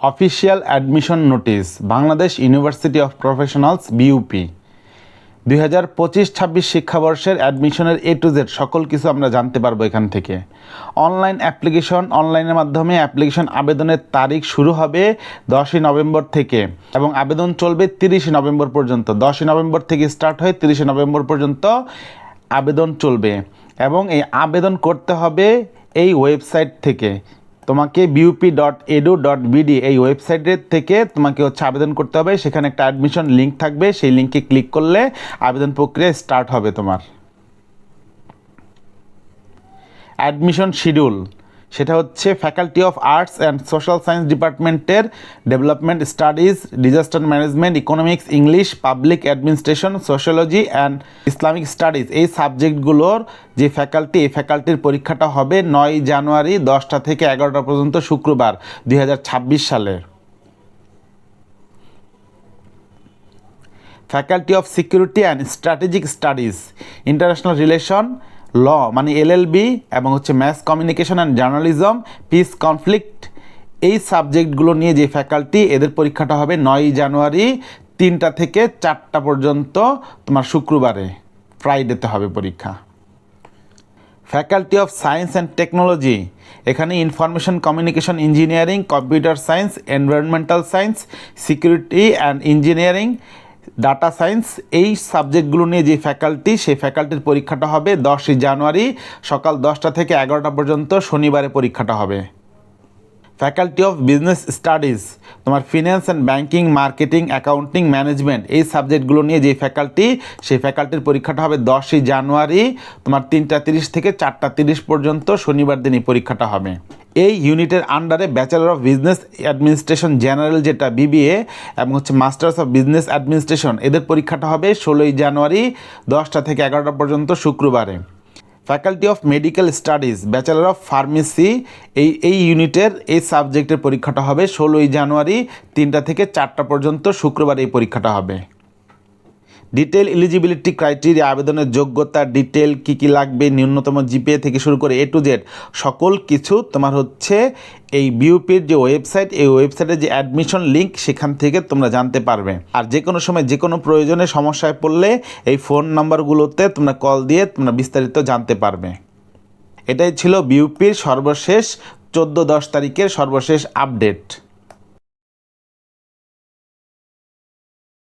Official admission notice, Bangladesh university of professionals BUP দুই হাজার পঁচিশ ছাব্বিশ শিক্ষাবর্ষের অ্যাডমিশনের এ টু জেড সকল কিছু আমরা জানতে পারব এখান থেকে। অনলাইন অ্যাপ্লিকেশন, অনলাইনের মাধ্যমে অ্যাপ্লিকেশন আবেদনের তারিখ শুরু হবে দশই নভেম্বর থেকে এবং আবেদন চলবে তিরিশে নভেম্বর পর্যন্ত। দশই নভেম্বর থেকে স্টার্ট হয়ে তিরিশে নভেম্বর পর্যন্ত আবেদন চলবে এবং এই আবেদন করতে হবে এই ওয়েবসাইট থেকে। তোমাকে BUP dot edu dot BD এই ওয়েবসাইটের থেকে তোমাকে হচ্ছে আবেদন করতে হবে। সেখানে একটা অ্যাডমিশন লিঙ্ক থাকবে। সেই লিঙ্কে ক্লিক করলে আবেদন প্রক্রিয়া স্টার্ট হবে তোমার। অ্যাডমিশন শিডিউল সেটা হচ্ছে faculty of arts and social science ডিপার্টমেন্টের development studies disaster management economics English public administration sociology and Islamic studies এই সাবজেক্টগুলোর যে ফ্যাকাল্টি এই ফ্যাকাল্টির পরীক্ষাটা হবে নয় জানুয়ারি দশটা থেকে এগারোটা পর্যন্ত শুক্রবার দু হাজার ছাব্বিশ সালের। Faculty of security and strategic studies international relation law মানে এলএলবি এবং হচ্ছে mass communication and journalism peace conflict এই সাবজেক্টগুলো নিয়ে যে ফ্যাকাল্টি এদের পরীক্ষাটা হবে নয় জানুয়ারি তিনটা থেকে চারটা পর্যন্ত তোমার শুক্রবারে, ফ্রাইডেতে হবে পরীক্ষা। Faculty of science and technology এখানে information communication engineering computer science environmental science security and engineering data science এই সাবজেক্টগুলো নিয়ে যে ফ্যাকাল্টি সেই ফ্যাকাল্টির পরীক্ষাটা হবে দশই জানুয়ারি, সকাল দশটা থেকে এগারোটা পর্যন্ত শনিবারে পরীক্ষাটা হবে। ফ্যাকাল্টি অফ বিজনেস স্টাডিজ তোমার finance and banking marketing accounting management এই সাবজেক্টগুলো নিয়ে যে ফ্যাকাল্টি সেই ফ্যাকাল্টির পরীক্ষাটা হবে দশই জানুয়ারি, তোমার তিনটা তিরিশ থেকে চারটা তিরিশ পর্যন্ত শনিবার দিনই পরীক্ষাটা হবে। এই ইউনিটের আন্ডারে bachelor of business administration general যেটা বিবিএ এবং হচ্ছে মাস্টার্স অফ বিজনেস অ্যাডমিনিস্ট্রেশন এদের পরীক্ষাটা হবে ষোলোই জানুয়ারি, দশটা থেকে এগারোটা পর্যন্ত শুক্রবারে। Faculty of medical studies bachelor of pharmacy এই এই ইউনিটের এই সাবজেক্টের পরীক্ষাটা হবে ষোলোই জানুয়ারি তিনটা থেকে চারটা পর্যন্ত শুক্রবার এই পরীক্ষাটা হবে। ডিটেল এলিজিবিলিটি ক্রাইটেরিয়া আবেদনের যোগ্যতা ডিটেল কী কী লাগবে, ন্যূনতম জিপিএ থেকে শুরু করে এ টু জেড সকল কিছু তোমার হচ্ছে এই বিউপির যে ওয়েবসাইট এই ওয়েবসাইটে যে অ্যাডমিশন লিঙ্ক সেখান থেকে তোমরা জানতে পারবে। আর যে কোনো সময় যে কোনো প্রয়োজনে সমস্যায় পড়লে এই ফোন নাম্বারগুলোতে তোমরা কল দিয়ে তোমরা বিস্তারিত জানতে পারবে। এটাই ছিল বিউপির সর্বশেষ চোদ্দ দশ তারিখের সর্বশেষ আপডেট